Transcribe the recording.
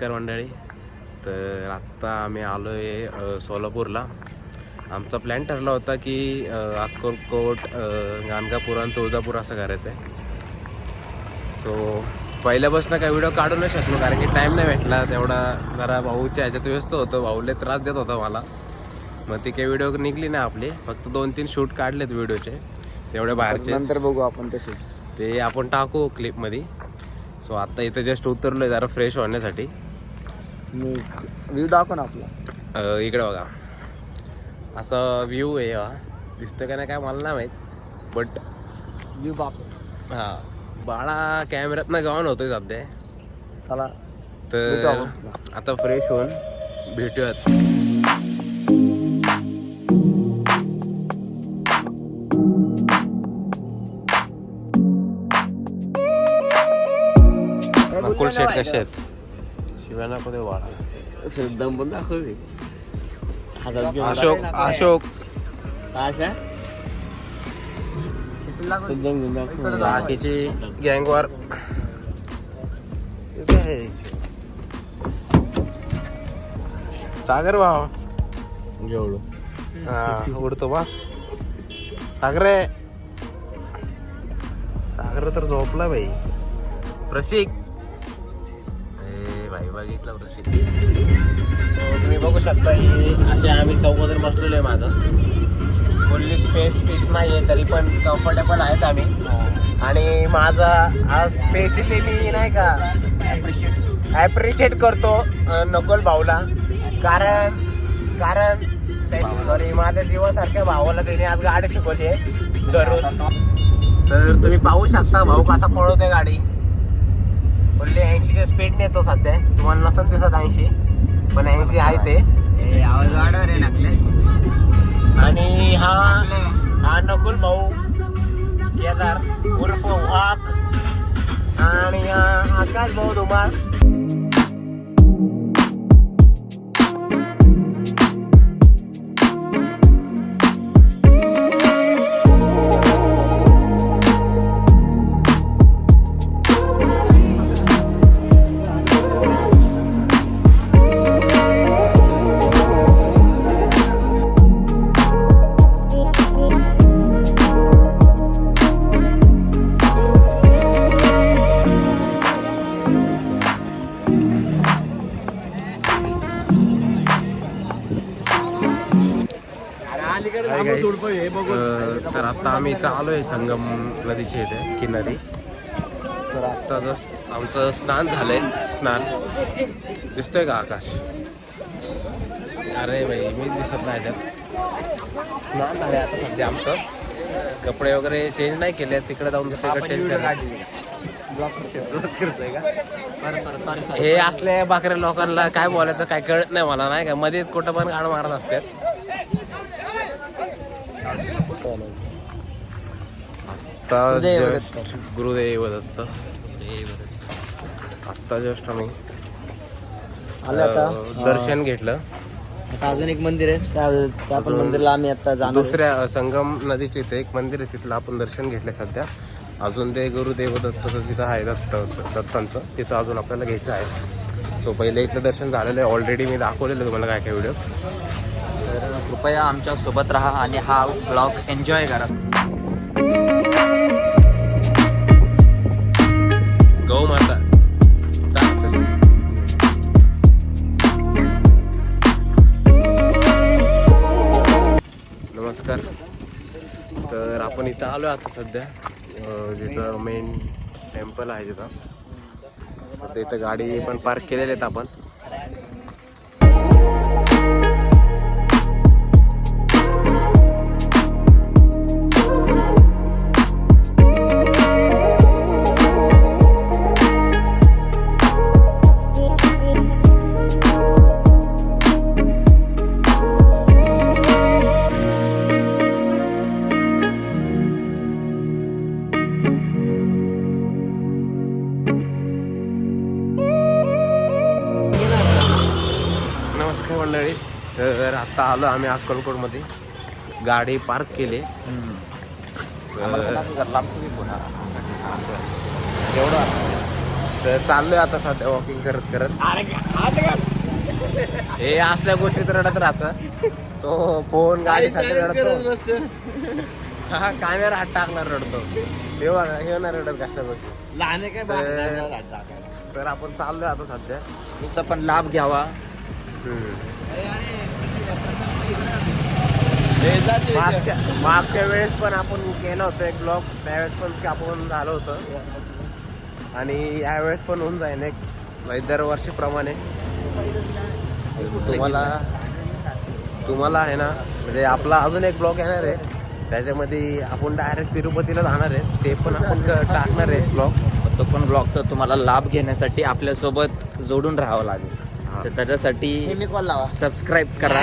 नमस्कार मंडळी. तर आत्ता आम्ही आलो आहे सोलापूरला. आमचा प्लॅन ठरला होता की अक्कलकोट गाणगापूर आणि तुळजापूर असं करायचं आहे सो पहिल्यापासून काही व्हिडिओ काढू नाही शकलो कारण की टाईम नाही भेटला. तेवढा जरा भाऊच्या ह्याच्यात व्यस्त होतो. भाऊले त्रास देत होता मला. मग ती काही व्हिडिओ निघली नाही आपली. फक्त दोन तीन शूट काढलेत व्हिडिओचे तेवढे बाहेरचे नंतर बघू आपण तसेच ते आपण टाकू क्लिपमध्ये सो आता इथं जस्ट उतरलो आहे जरा फ्रेश होण्यासाठी. मी व्ह्यू दाखव ना आपला. इकडे बघा. असा व्ह्यू आहे हा. दिसतं का नाही काय मला नाही माहीत बट व्ह्यू बाप हा. बाळा कॅमेऱ्यात ना गव्हाण होतोय सध्या. चला. तर. आता फ्रेश होऊन भेटूयात. शेट कसे आहेत? शिव्याना मध्ये बाळा दम पण दाखव हातात घेऊन अशोक अशोक एकदम घेऊन दाखव. बाकीची गँगवर सागर भाव जेवढं हा उडतो बस सागरे सागर तर झोपला भाई प्रशिक ए भाई बघितलं प्रशिक So, तुम्ही बघू शकता ही असे आम्ही चौकोदर बसलेलो आहे माझं फुल्ली स्पेस पीस नाही आहे तरी पण कम्फर्टेबल आहेत आम्ही. आणि माझा आज स्पेसिफिक मी नाही का ॲप्रिशिएट करतो अं, नकुल भाऊला. कारण कारण सॉरी माझ्या जीवासारख्या भावाला त्याने आज गाडी शिकवली आहे दररोज तर तुम्ही पाहू शकता भाऊ कसा पळवतोय गाडी. बोलले ऐंशीच्या स्पीड नेतो सध्या. तुम्हाला नसन दिसत ऐंशी पण ऐंशी आहे ते. आवाज वाढव रे नाकले. आणि हा हा नकुल भाऊ केदार उर्फ वाघ आणि आकाश भाऊ धुमाळ. Hi guys. अं, तर आता आम्ही इथं आलोय संगम नदीच्या इथे किनारी. तर आता जस्ट आमचं स्नान झालंय स्नान. दिसतोय का आकाश? अरे भाई मी दिसत नाही त्यात. स्नान झालंय आता सध्या आमचं. कपडे वगैरे चेंज नाही केले तिकडे जाऊन दुसरीकडे चेंज हे असल्या बाकऱ्या लोकांना काय बोलायचं काय कळत नाही मला नाही का? मध्येच कुठं पण गाण मारत असतात. आता गुरुदेव दत्त आत्ता जस्ट आम्ही आलं आता. दर्शन घेतलं. आता अजून एक मंदिर आहे. त्या त्या पण मंदिरला आम्ही आता जाणार आहे. दुसऱ्या संगम नदीच्या इथे एक मंदिर आहे तिथलं आपण दर्शन घेतलं सध्या. अजून ते गुरुदेव दत्तचं जिथं आहे दत्त दत्तांचं तिथं अजून आपल्याला घ्यायचं आहे. सो पहिले इथलं दर्शन झालेलं आहे. ऑलरेडी मी दाखवलेलं तुम्हाला काय काय व्हिडिओ कृपया आमच्यासोबत राहा आणि हा ब्लॉग एन्जॉय करा. गौ माता. चाल चल. नमस्कार. तर आपण इथं आलो आता सध्या. जिथं मेन टेम्पल आहे तिथं सध्या इथं गाडी पण पार्क केलेले आहेत आपण. नमस्कार मंडळी. तर आता आलो आम्ही अक्कलकोटमध्ये. गाडी पार्क केली. तर असं. एवढं. तर चाललोय आता सध्या वॉकिंग करत करत. हे असल्या गोष्टीत रडत राहत. तो फोन गाडीसाठी रडतो. हा कॅमेरा हात टाकणार रडतो. हे नाही रडत कशा गोष्टी. लहान काय? तर- तर आपण चाललोय आता सध्या. तुमचा पण लाभ घ्यावा. मागच्या मागच्या वेळेस पण आपण केलं होतं एक ब्लॉग त्यावेळेस पण आपण झालं होतं. आणि यावेळेस पण होऊन जाईल एक. म्हणजे दरवर्षीप्रमाणे. तुम्हाला तुम्हाला आहे ना म्हणजे आपला अजून एक ब्लॉग येणार आहे. त्याच्यामध्ये आपण डायरेक्ट तिरुपतीला जाणार आहे. ते पण आपण टाकणार आहे ब्लॉग तो पण ब्लॉगचा तुम्हाला लाभ घेण्यासाठी आपल्यासोबत जोडून राहावं लागेल. तर त्याच्यासाठी सबस्क्राईब करा.